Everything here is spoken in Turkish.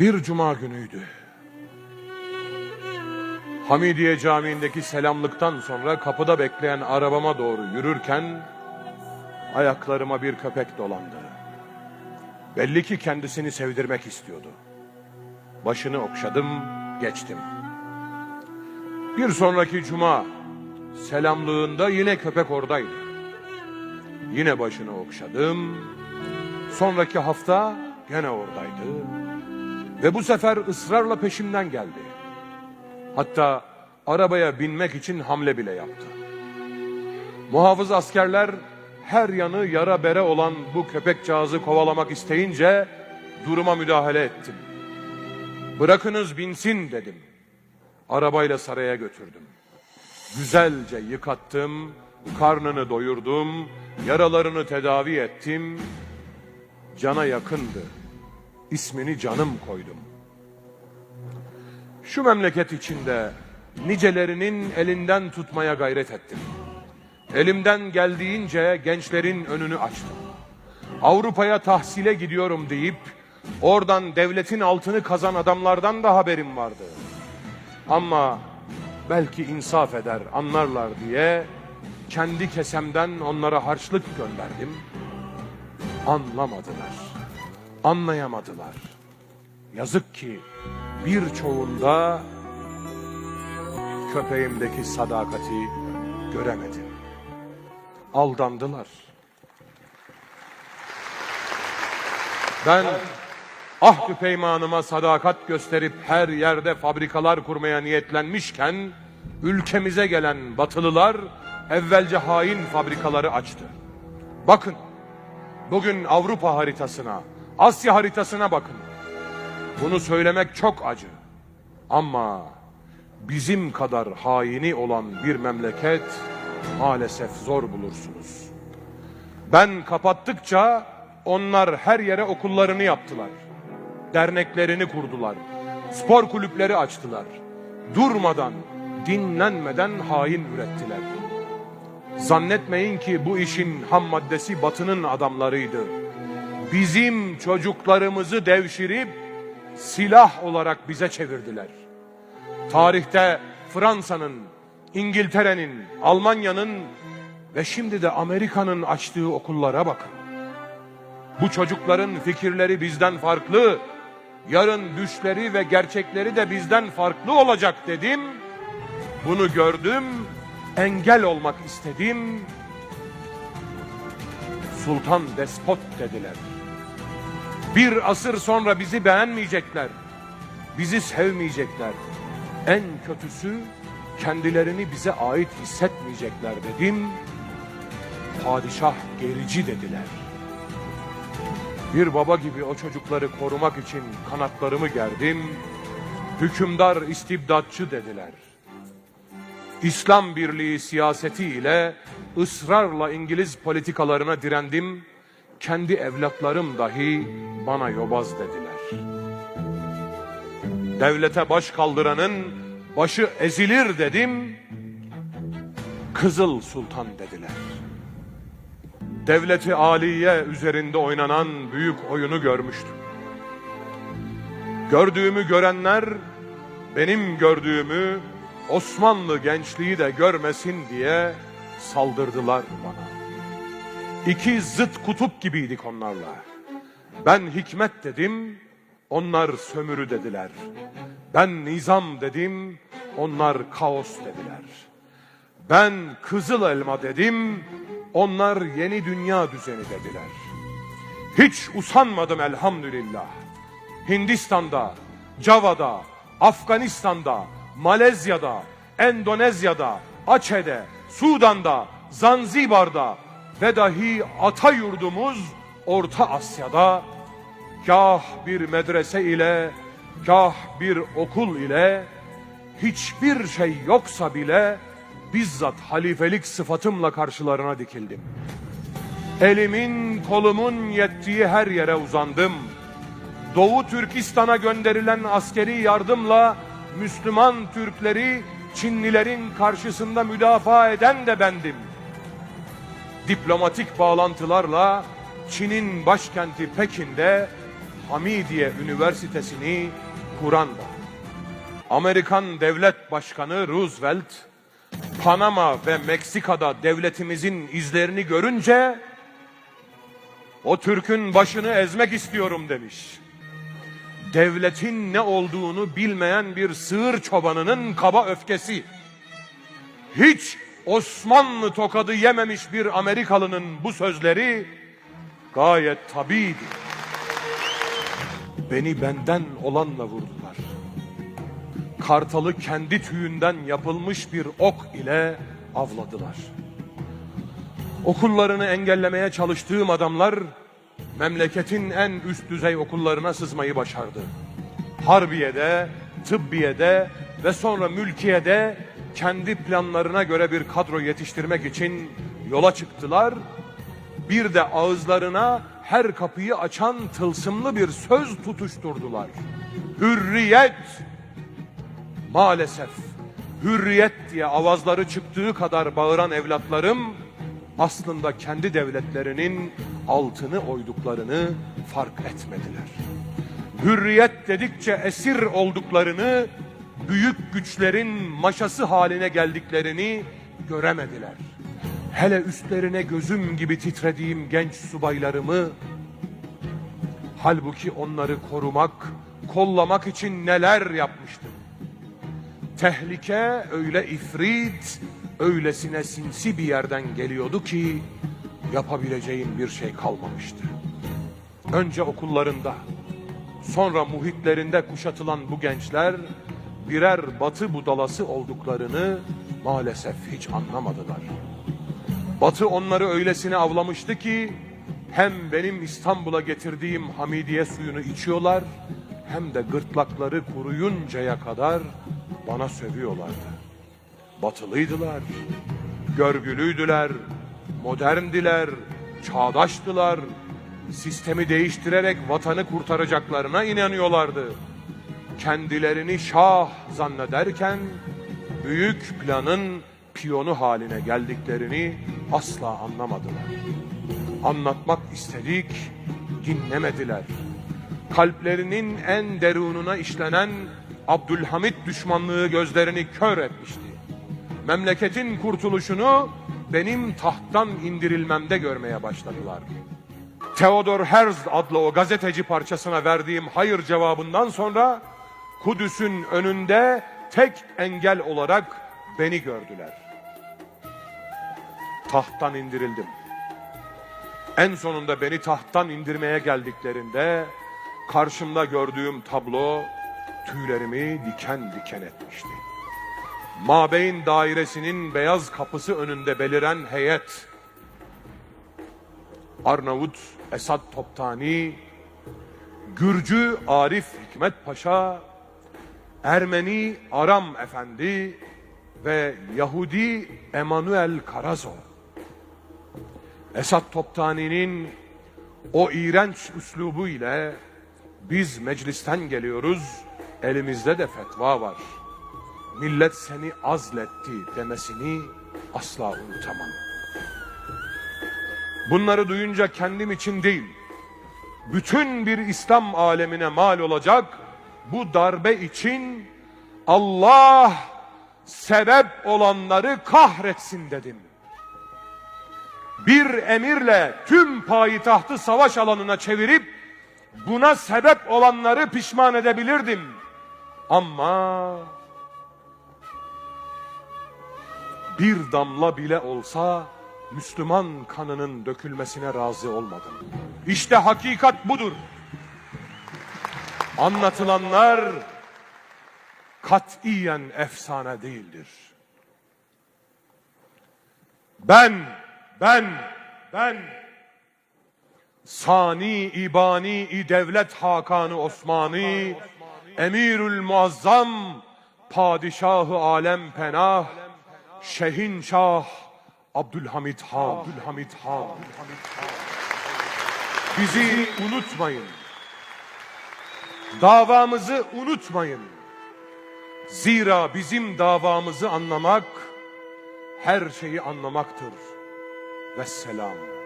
Bir cuma günüydü. Hamidiye Camii'ndeki selamlıktan sonra kapıda bekleyen arabama doğru yürürken ayaklarıma bir köpek dolandı. Belli ki kendisini sevdirmek istiyordu. Başını okşadım, geçtim. Bir sonraki cuma selamlığında yine köpek oradaydı. Yine başını okşadım. Sonraki hafta gene oradaydı. Ve bu sefer ısrarla peşimden geldi. Hatta arabaya binmek için hamle bile yaptı. Muhafız askerler her yanı yara bere olan bu köpekcağızı kovalamak isteyince duruma müdahale ettim. Bırakınız binsin dedim. Arabayla saraya götürdüm. Güzelce yıkattım, karnını doyurdum, yaralarını tedavi ettim. Cana yakındı. İsmini canım koydum. Şu memleket içinde nicelerinin elinden tutmaya gayret ettim. Elimden geldiğince gençlerin önünü açtım. Avrupa'ya tahsile gidiyorum deyip oradan devletin altını kazan adamlardan da haberim vardı. Ama belki insaf eder, anlarlar diye kendi kesemden onlara harçlık gönderdim. Anlamadılar, anlayamadılar. Yazık ki birçoğunda köpeğimdeki sadakati göremedim. Aldandılar. Ben Ahdü peymanıma sadakat gösterip her yerde fabrikalar kurmaya niyetlenmişken ülkemize gelen batılılar evvelce hain fabrikaları açtı. Bakın bugün Avrupa haritasına, Asya haritasına bakın. Bunu söylemek çok acı. Ama bizim kadar haini olan bir memleket maalesef zor bulursunuz. Ben kapattıkça onlar her yere okullarını yaptılar. Derneklerini kurdular. Spor kulüpleri açtılar. Durmadan, dinlenmeden hain ürettiler. Zannetmeyin ki bu işin ham maddesi batının adamlarıydı. Bizim çocuklarımızı devşirip silah olarak bize çevirdiler. Tarihte Fransa'nın, İngiltere'nin, Almanya'nın ve şimdi de Amerika'nın açtığı okullara bakın. Bu çocukların fikirleri bizden farklı, yarın düşleri ve gerçekleri de bizden farklı olacak dedim. Bunu gördüm, engel olmak istedim. Sultan despot dediler. Bir asır sonra bizi beğenmeyecekler. Bizi sevmeyecekler. En kötüsü kendilerini bize ait hissetmeyecekler dedim. Padişah gerici dediler. Bir baba gibi o çocukları korumak için kanatlarımı gerdim. Hükümdar istibdatçı dediler. İslam Birliği siyaseti ile ısrarla İngiliz politikalarına direndim. Kendi evlatlarım dahi bana yobaz dediler. Devlete baş kaldıranın başı ezilir dedim. Kızıl Sultan dediler. Devleti aliye üzerinde oynanan büyük oyunu görmüştüm. Gördüğümü görenler benim gördüğümü Osmanlı gençliği de görmesin diye saldırdılar bana. İki zıt kutup gibiydik onlarla. Ben hikmet dedim, onlar sömürü dediler. Ben nizam dedim, onlar kaos dediler. Ben kızıl elma dedim, onlar yeni dünya düzeni dediler. Hiç usanmadım elhamdülillah. Hindistan'da, Java'da, Afganistan'da, Malezya'da, Endonezya'da, Açe'de, Sudan'da, Zanzibar'da ve dahi ata yurdumuz Orta Asya'da kah bir medrese ile, kah bir okul ile hiçbir şey yoksa bile bizzat halifelik sıfatımla karşılarına dikildim. Elimin kolumun yettiği her yere uzandım. Doğu Türkistan'a gönderilen askeri yardımla Müslüman Türkleri Çinlilerin karşısında müdafaa eden de bendim. Diplomatik bağlantılarla Çin'in başkenti Pekin'de Hamidiye Üniversitesi'ni kuran da. Amerikan Devlet Başkanı Roosevelt, Panama ve Meksika'da devletimizin izlerini görünce o Türk'ün başını ezmek istiyorum demiş. Devletin ne olduğunu bilmeyen bir sığır çobanının kaba öfkesi. Hiç Osmanlı tokadı yememiş bir Amerikalının bu sözleri gayet tabiydi. Beni benden olanla vurdular. Kartalı kendi tüyünden yapılmış bir ok ile avladılar. Okullarını engellemeye çalıştığım adamlar memleketin en üst düzey okullarına sızmayı başardı. Harbiye'de, Tıbbiye'de ve sonra Mülkiye'de kendi planlarına göre bir kadro yetiştirmek için yola çıktılar. Bir de ağızlarına her kapıyı açan tılsımlı bir söz tutuşturdular. Hürriyet! Maalesef hürriyet diye avazları çıktığı kadar bağıran evlatlarım aslında kendi devletlerinin altını oyduklarını fark etmediler. Hürriyet dedikçe esir olduklarını, büyük güçlerin maşası haline geldiklerini göremediler. Hele üstlerine gözüm gibi titrediğim genç subaylarımı, halbuki onları korumak, kollamak için neler yapmıştım. Tehlike öyle ifrit, öylesine sinsi bir yerden geliyordu ki yapabileceğim bir şey kalmamıştı. Önce okullarında, sonra muhitlerinde kuşatılan bu gençler birer batı budalası olduklarını maalesef hiç anlamadılar. Batı onları öylesine avlamıştı ki hem benim İstanbul'a getirdiğim Hamidiye suyunu içiyorlar hem de gırtlakları kuruyuncaya kadar bana sövüyorlardı. Batılıydılar, görgülüydüler, moderndiler, çağdaştılar. Sistemi değiştirerek vatanı kurtaracaklarına inanıyorlardı. Kendilerini şah zannederken büyük planın piyonu haline geldiklerini asla anlamadılar. Anlatmak istedik, dinlemediler. Kalplerinin en derununa işlenen Abdülhamit düşmanlığı gözlerini kör etmişti. Memleketin kurtuluşunu benim tahttan indirilmemde görmeye başladılar. Theodor Herzl adlı o gazeteci parçasına verdiğim hayır cevabından sonra Kudüs'ün önünde tek engel olarak beni gördüler. Tahttan indirildim. En sonunda beni tahttan indirmeye geldiklerinde karşımda gördüğüm tablo tüylerimi diken diken etmişti. Mabeyn dairesinin beyaz kapısı önünde beliren heyet Arnavut Esad Toptani, Gürcü Arif Hikmet Paşa, Ermeni Aram Efendi ve Yahudi Emanuel Karazo. Esad Toptani'nin o iğrenç üslubu ile biz meclisten geliyoruz, elimizde de fetva var. Millet seni azletti demesini asla unutamam. Bunları duyunca kendim için değil, bütün bir İslam alemine mal olacak bu darbe için Allah sebep olanları kahretsin dedim. Bir emirle tüm payitahtı savaş alanına çevirip buna sebep olanları pişman edebilirdim. Ama bir damla bile olsa Müslüman kanının dökülmesine razı olmadım. İşte hakikat budur. Anlatılanlar katiyen efsane değildir. Ben, ben, ben Sani İbani Devlet Hakanı Osmani Emirül Muazzam Padişahı Alem Penah Şehin Şah Abdülhamit Han Abdülhamit Han Bizi unutmayın. Davamızı unutmayın. Zira bizim davamızı anlamak her şeyi anlamaktır. Vesselam.